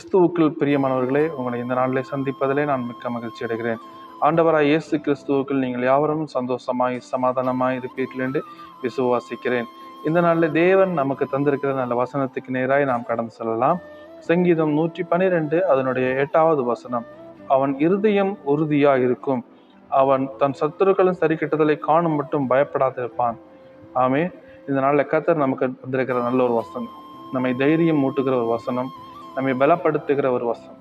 கிறிஸ்துவுக்குள் பிரியமானவர்களே உங்களை இந்த நாளிலே சந்திப்பதிலே நான் மிக்க மகிழ்ச்சி அடைகிறேன். ஆண்டவராய் இயேசு கிறிஸ்துவுக்குள் நீங்கள் யாவரும் சந்தோஷமாய் சமாதானமாய் இருப்பீர்கள் என்று விசுவாசிக்கிறேன். இந்த நாளில் தேவன் நமக்கு தந்திருக்கிற நல்ல வசனத்துக்கு நேராய் நாம் கடந்து செல்லலாம். சங்கீதம் நூற்றி பனிரெண்டு அதனுடைய எட்டாவது வசனம். அவன் இருதயம் உறுதியாக இருக்கும் அவன் தன் சத்துருக்களும் சரி கெட்டதலை காணும் மட்டும் பயப்படாதிருப்பான். ஆமே இந்த நாளில் கத்தர் நமக்கு தந்திருக்கிற நல்ல ஒரு வசனம். நம்மை தைரியம் மூட்டுகிற ஒரு வசனம். நம்மை பலப்படுத்துகிற ஒரு வசனம்.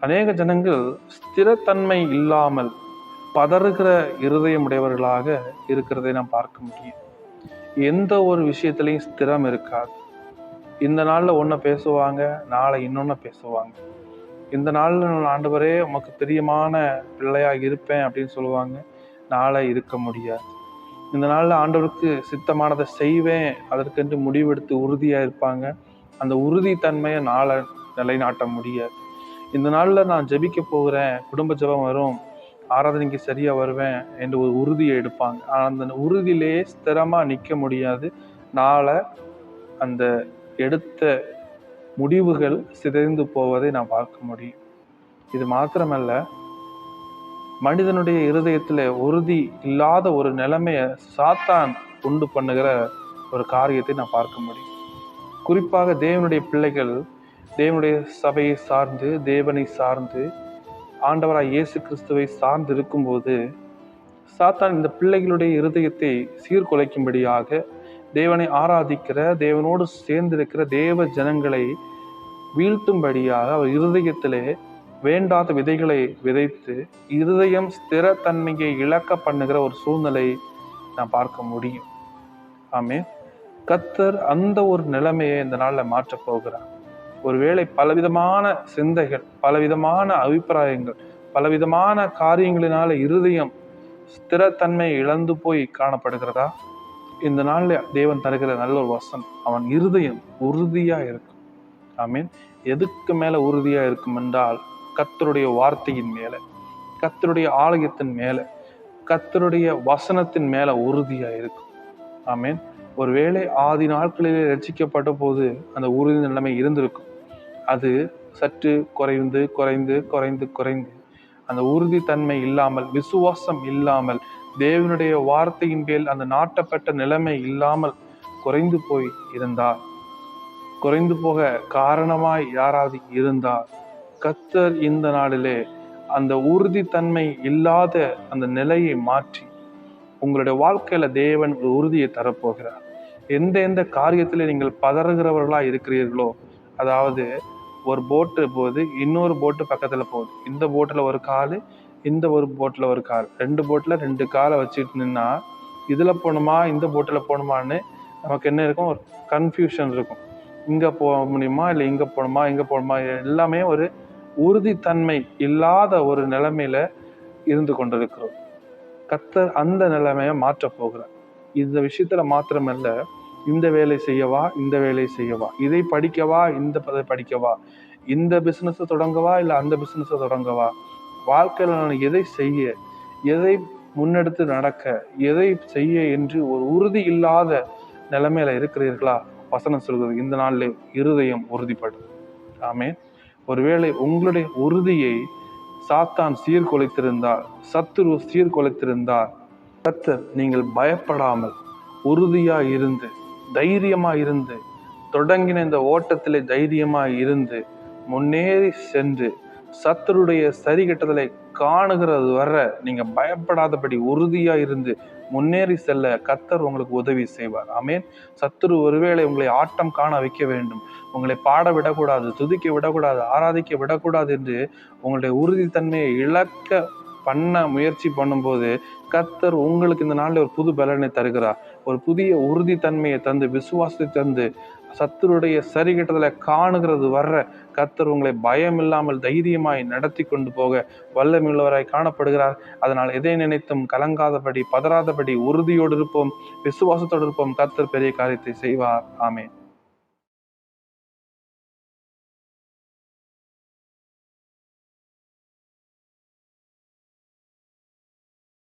அநேக ஜனங்கள் ஸ்திரத்தன்மை இல்லாமல் பதறுகிற இருதயமுடையவர்களாக இருக்கிறதை நாம் பார்க்க முடியும். எந்த ஒரு விஷயத்திலையும் ஸ்திரம் இருக்காது. இந்த நாளில் ஒன்றை பேசுவாங்க நாளை இன்னொன்று பேசுவாங்க. இந்த நாளில் நான் ஆண்டவரே உமக்கு பிரியமான பிள்ளையாக இருப்பேன் அப்படின்னு சொல்லுவாங்க. நாளை இருக்க முடியாது. இந்த நாளில் ஆண்டவருக்கு சித்தமானதை செய்வேன் அதற்கென்று முடிவெடுத்து உறுதியாக இருப்பாங்க. அந்த உறுதித்தன்மையை நாளை நிலைநாட்ட முடியாது இந்த நாளில் நான் ஜெபிக்க போகிறேன். குடும்ப ஜெபம் வரும். ஆராதனைக்கு சரியாக வருவேன் என்று ஒரு உறுதியை எடுப்பாங்க. ஆனால் அந்த உறுதியிலேயே ஸ்திரமாக நிற்க முடியாது. நாளை அந்த எடுத்த முடிவுகள் சிதைந்து போவதை நான் பார்க்க முடியும். இது மாத்திரமல்ல மனிதனுடைய இருதயத்தில் உறுதி இல்லாத ஒரு நிலைமையை சாத்தான் உண்டு பண்ணுகிற ஒரு காரியத்தை நான் பார்க்க முடியும். குறிப்பாக தேவனுடைய பிள்ளைகள் தேவனுடைய சபையை சார்ந்து தேவனை சார்ந்து ஆண்டவராய் இயேசு கிறிஸ்துவை சார்ந்து இருக்கும்போது சாத்தான் இந்த பிள்ளைகளுடைய இருதயத்தை சீர்குலைக்கும்படியாக தேவனை ஆராதிக்கிற தேவனோடு சேர்ந்திருக்கிற தேவ ஜனங்களை வீழ்த்தும்படியாக அவர் இருதயத்திலே வேண்டாத விதைகளை விதைத்து இருதயம் ஸ்திரத்தன்மையை இழக்க பண்ணுகிற ஒரு சூழ்நிலை நான் பார்க்க முடியும். ஆமே கத்தர் அந்த ஒரு நிலைமையை இந்த நாளில் மாற்றப் போகிறார். ஒருவேளை பலவிதமான சிந்தைகள் பலவிதமான அபிப்பிராயங்கள் பலவிதமான காரியங்களினால இருதயம் ஸ்திரத்தன்மை இழந்து போய் காணப்படுகிறதா? இந்த நாளில் தேவன் தருகிற நல்ல ஒரு வசனம் அவன் இருதயம் உறுதியாக இருக்கும். ஆமீன். எதுக்கு மேலே உறுதியாக இருக்கும் என்றால் கத்தருடைய வார்த்தையின் மேலே கத்தருடைய ஆலயத்தின் மேலே கத்தருடைய வசனத்தின் மேலே உறுதியாக இருக்கும். ஆமீன். ஒருவேளை ஆதி நாட்களிலே ரட்சிக்கப்பட்ட போது அந்த உறுதி நிலைமை இருந்திருக்கும். அது சற்று குறைந்து குறைந்து குறைந்து குறைந்து. அந்த உறுதித்தன்மை இல்லாமல் விசுவாசம் இல்லாமல் தேவனுடைய வார்த்தையின் மேல் அந்த நாட்டப்பட்ட நிலைமை இல்லாமல் குறைந்து போய் இருந்தார். குறைந்து போக காரணமாய் யாராவது இருந்தார். கத்தர் இந்த நாளிலே அந்த உறுதித்தன்மை இல்லாத அந்த நிலையை மாற்றி உங்களுடைய வாழ்க்கையில தேவன் ஒரு உறுதியை தரப்போகிறார். எந்த எந்த காரியத்தில் நீங்கள் பதறுகிறவர்களாக இருக்கிறீர்களோ அதாவது ஒரு போட்டு போகுது இன்னொரு போட்டு பக்கத்தில் போகுது. இந்த போட்டில் ஒரு கால் இந்த ஒரு போட்டில் ஒரு கால். ரெண்டு போட்டில் ரெண்டு காலை வச்சுட்டு நின்னா இதில் போகணுமா இந்த போட்டில் போகணுமான்னு நமக்கு என்ன இருக்கும்? ஒரு கன்ஃபியூஷன் இருக்கும். இங்கே போக முடியுமா இல்லை இங்கே போகணுமா இங்கே போகணுமா எல்லாமே ஒரு உறுதித்தன்மை இல்லாத ஒரு நிலைமையில் இருந்து கொண்டிருக்கிறோம். கத்தர் அந்த நிலைமையை மாற்றப் போகிறார். இந்த விஷயத்துல மாத்திரமல்ல. இந்த வேலை செய்யவா இந்த வேலை செய்யவா? இதை படிக்கவா இந்த பதை படிக்கவா? இந்த பிஸ்னஸை தொடங்கவா இல்லை அந்த பிஸ்னஸை தொடங்கவா? வாழ்க்கையில் நான் எதை செய்ய எதை முன்னெடுத்து நடக்க எதை செய்ய என்று ஒரு உறுதி இல்லாத நிலைமையில இருக்கிறீர்களா? வசனம் சொல்கிறது இந்த நாளில் இருதயம் உறுதிப்படும். ஆமே ஒருவேளை உங்களுடைய உறுதியை சாத்தான் சீர்குலைத்திருந்தால் சத்துரு சீர்குலைத்திருந்தால் கத்தர் நீங்கள் பயப்படாமல் உறுதியா இருந்து தைரியமா இருந்து தொடங்கின இந்த ஓட்டத்திலே தைரியமா இருந்து முன்னேறி சென்று சத்தருடைய சரி கெட்டதலை காணுகிறது வர நீங்க பயப்படாதபடி உறுதியா இருந்து முன்னேறி செல்ல கத்தர் உங்களுக்கு உதவி செய்வார். ஆமேன். சத்துரு ஒருவேளை உங்களை ஆட்டம் காண வைக்க வேண்டும். உங்களை பாட விடக்கூடாது துதிக்க விடக்கூடாது ஆராதிக்க விடக்கூடாது என்று உங்களுடைய உறுதித்தன்மையை இழக்க பண்ண முயற்சி பண்ணும்போது கத்தர் உங்களுக்கு இந்த நாளில் ஒரு புது பலனை தருகிறார். ஒரு புதிய உறுதித்தன்மையை தந்து விசுவாசத்தை தந்து சத்துருடைய சரிகட்டத்தில் காணுகிறது வர்ற கத்தர் உங்களை பயம் இல்லாமல் தைரியமாய் நடத்தி கொண்டு போக வல்லமில்லவராய் காணப்படுகிறார். அதனால் எதை நினைத்தும் கலங்காதபடி பதறாதபடி உறுதியோடு இருப்போம் விசுவாசத்தோடு இருப்போம். கத்தர் பெரிய காரியத்தை செய்வார். ஆமேன்.